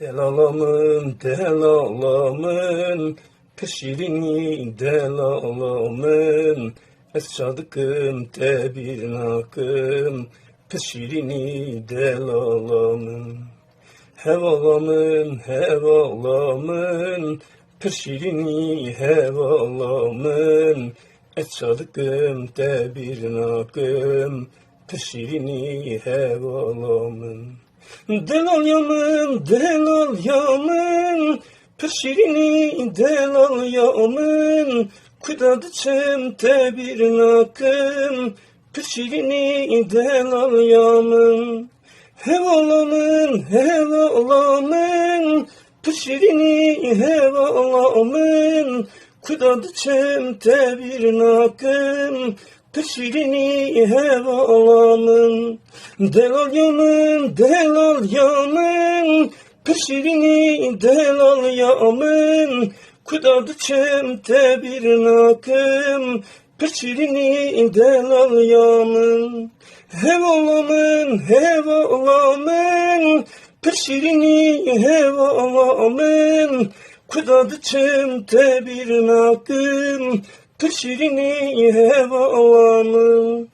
Delalamın, delalamın, pişirini delalamın, es çadıkım te nakım, pişirini delalamın. Hevalamın, hevalamın, pişirini hevalamın, et çadıkım te nakım, pişirini hevalamın. Delal yamın, delal yamın, pişirini delal yamın, kudadı çemte bir nakım, pişirini delal yamın. Hevalamın, hevalamın, pişirini hevalamın, kudadı çemte bir nakım, pişirini hevalamın. Delal yamın, delal yamın, pişirini delal yamın, kudadı çemte bir nakım, pişirini delal yamın. Hevalamın, hevalamın, pişirini hevalamın, kudadı çemte bir nakım, pişirini hevalamın.